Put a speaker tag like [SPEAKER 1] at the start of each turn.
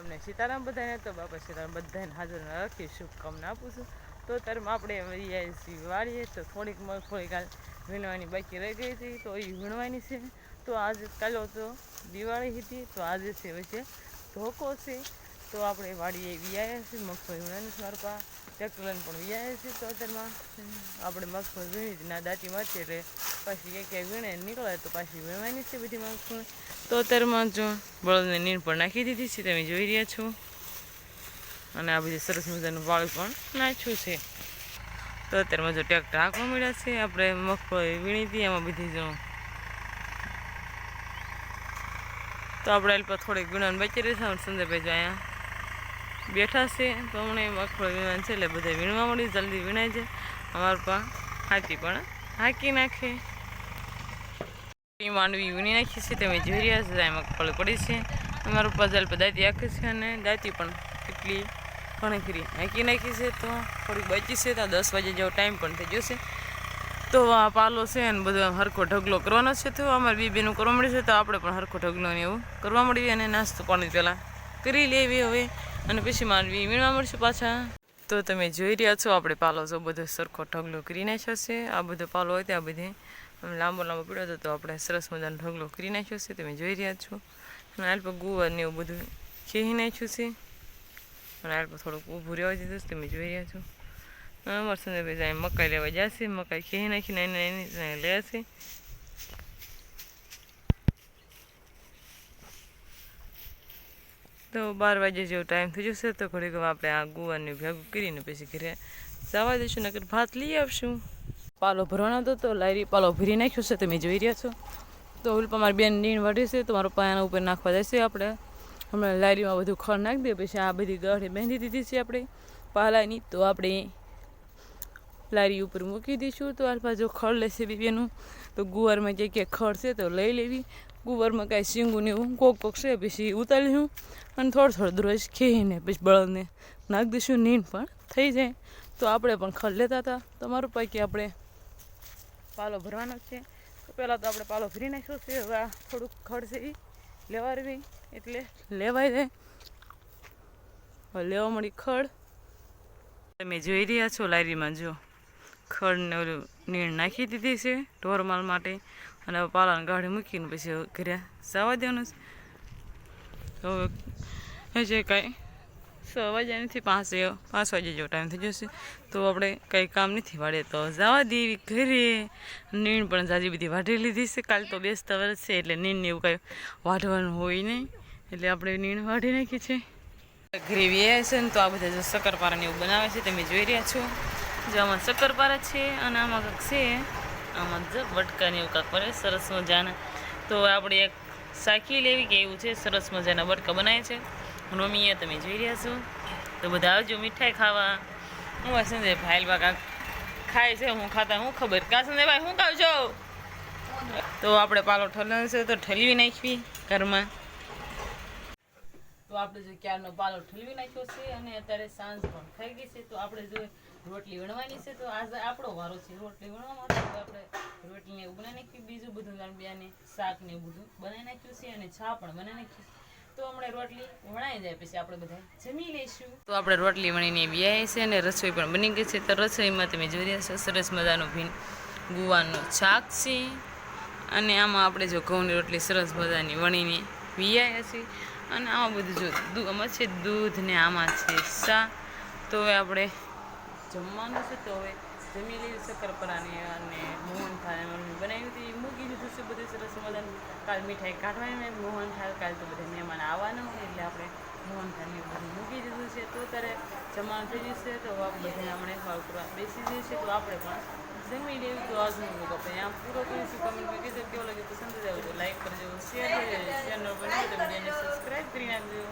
[SPEAKER 1] અમને સીતારામ બધાને તો બાપા સીતારામ બધાને હાજર રાખી શુભકામના આપું છું. તો અત્યારમાં આપણે વાળીએ, તો થોડીક મગફળી કાલ વીણવાની બાકી રહી ગઈ હતી, તો એ વીણવાની છે. તો આજે કાલો તો દિવાળી હતી, તો આજે છે વચ્ચે ધોકો છે. તો આપણે વાડીએ વિયાયા છીએ, મગફળી વીણવાની સ્વરપા. ટ્રેક્ટરને પણ વિયાયા છીએ ચોતરમાં આપણે મગફળી વીણી ના દાંતી મળશે એટલે પાછી ક્યાંક ક્યાંક વીણે નીકળે તો પાછી વીણવાની છે બધી મગફળી. તો જો બળદને નીણ પણ નાખી દીધી છે, તમે જોઈ રહ્યા છો. અને આ બધી સરસ મજાનું વાળું પણ નાખ્યું છે. તો અત્યારમાં જો ટ્રેક્ટર હાંકવા મળ્યા છે, આપણે મગફળી વીણી હતી એમાં બધી જો. તો આપણે થોડીક ગુણાને બચી રહેશે સંજયભાઈ જો અહીંયા બેઠા છે, તો હમણાં મગફળી વિમાન છે, એટલે બધા વીણવા મળી જલ્દી વીણાય છે અમારા પા હાથી પણ હાંકી નાખે. માંડવી વીણી નાખી છે, તમે જોઈ રહ્યા છો ત્યાં મગફળી પડી છે. અમારું પઝલ દાંતી આખી છે અને દાંતી પણ એટલી ઘણી ખરી. હાંકી નાખી છે તો થોડીક બચી છે, તો દસ વાગે જેવો ટાઈમ પણ થઈ જશે તો આ પાલો છે અને બધો હરખો ઢગલો કરવાનો છે, તો અમારે બીબીનું કરવા મળે છે, તો આપણે પણ હરખો ઢગલો ને એવું કરવા મળીએ અને નાસ્તો પાણી પહેલાં કરી લેવી હવે. અને પછી માંડવી વીણવા મળશે પાછા. તો તમે જોઈ રહ્યા છો, આપણે પાલો જો બધો સરખો ઢગલો કરી નાખ્યો છે આ બધો પાલો હોય ત્યાં બધે લાંબો લાંબો પીડ્યો હતો, તો આપણે સરસ મજાનો ઢગલો કરી નાખ્યો છે તમે જોઈ રહ્યા છો. અને અલ્પ ગુવાર ને એવું બધું ખેહી નાખ્યું છે. અને પર થોડુંક ઊભું રહેવા દીધું છે. તમે જોઈ રહ્યા છો. અમાર મકાઈ લેવા જશે, મકાઈ ખેહી નાખીને એને એની લે છે. તો બાર વાગે જેવો ટાઈમ થઈ જશે તો ઘડીક વાર આપણે આ ગુવારને ભેગું કરીને પછી ઘરે જવા દઈશું નકર ભાત લઈ આવશું. પાલો ભરવાનો હતો તો લારી પાલો ભરી નાખ્યો છે, તમે જોઈ રહ્યા છો. તો ઉલપા મારી બેન નીણ વાઢી છે, તો મારો પાયાના ઉપર નાખવા જશે આપણે. હમણાં લારીમાં બધું ખળ નાખી દઈએ પછી આ બધી ગઢે બાંધી દીધી છે આપણે પાલાની. તો આપણે લારી ઉપર મૂકી દઈશું. તો આ જો ખડ લેશે બીબીનું તો ગુવારમાં જે ક્યાંક ખડ છે તો લઈ લેવી. ગુવારમાં કાંઈ શીંગું ને એવું કોક કોક છે, પછી ઉતારીશું અને થોડું થોડું દરરોજ ખેઈને પછી બળદને નાખી દઈશું, નીંદ પણ થઈ જાય. તો આપણે પણ ખડ લેતા હતા. તમારું પૈકી આપણે પાલો ભરવાનો છે. તો પહેલાં તો આપણે પાલો ભરી નાખ્યો છે. હવે આ થોડુંક ખડ છે એ લેવારવી, એટલે લેવાય જાય. લેવા મળી ખડ તમે જોઈ રહ્યા છો લારીમાં, જો ખડને ઓલું નીણ નાખી દીધી છે ઢોરમાલ માટે. અને પાલાને ગાડી મૂકીને પછી ઘરે જવા દેવાનું હવે હજે કાંઈ છ વાગ્યા નથી, પાંચ પાંચ વાગ્યા જેવો ટાઈમ થઈ જશે. તો આપણે કંઈ કામ નથી વાળે તો જવા દેવી ઘરે. નીણ પણ જાજી બધી વાઢી લીધી છે. કાલ તો બેસતા વર્ષ છે, એટલે નીણને એવું કાંઈ વાઢવાનું હોય નહીં. એટલે આપણે નીણ વાઢી નાખી છે. ગ્રેવી છે ને તો આ બધા જો શક્કરપારાને એવું બનાવે છે, તમે જોઈ રહ્યા છો. જો આમાં શક્કરપારા છે અને આમાં કંઈક છે. આમાં જ બટકાને એવું કાંક પડે સરસ મજાના. તો આપણે એક સાખી લેવી કે એવું છે, સરસ મજાના બટકા બનાવે છે. મમ્મીએ તમે જોઈ રહ્યા છો. તો બધા આવજો મીઠાઈ ખાવા. હું સંજય ભાઈ કાંક ખાય છે, હું ખાતા હું ખબર? કાં સંજયભાઈ હું ખાવ છો તો આપણે પાલો ઠલવાનો છે, તો ઠલવી નાખવી ઘરમાં. તો આપણે જો ક્યારનો પાલો ઠલવી નાખ્યો છે અને અત્યારે સાંજ પણ થઈ ગઈ છે, તો આપણે જો રોટલી વણવાની છે, તો આજે આપણો વારો છે. રોટલી વણવામાં તો આપણે રોટલીને બનાવી નાખી બીજું બધું જાણ બિયાને, શાક ને બધું બનાવી નાખ્યું છે અને છા પણ બનાવી નાખ્યું તો હમણાં રોટલી વણાઈ જાય પછી આપણે બધા જમી લઈશું. તો આપણે રોટલી વણીને વ્યાય છે અને રસોઈ પણ બની ગઈ છે. તો રસોઈમાં તમે જોઈ રહ્યા છો, સરસ મજાનું ભીન ગુવાનું શાક છે. અને આમાં આપણે જો ઘઉંની રોટલી સરસ મજાની વણીને વિયાય છે. અને આમાં બધું જો આમાં છે દૂધ ને આમાં છે સા. તો હવે આપણે જમવાનું છે, તો હવે જમી લેવી શક્કરપરાની અને મોહનથાળ મમ્મી બનાવી હતી મૂકી દીધું છે બધું સરસ મજાનું. કાલ મીઠાઈ કાઢવાની મોહનથાળ કાલ તો બધા મહેમાન આવવાના હોય એટલે આપણે મોહનથાળ ને બધું મૂકી દીધું છે. તો ત્યારે જમવાનું થઈ જશે તો બધા આપણે કરવા બેસી જશે તો આપણે પણ જમી લેવી તો આજનો લોકો આપણે આમ પૂરો કરીશું કમેન્ટમાં કીધું કેવો લાગે પસંદ જ આવ્યો તો લાઈક કરજો શેર કરજો ચેનલ પર નહીં તો વિડીયોને સબસ્ક્રાઈબ કરી નાખજો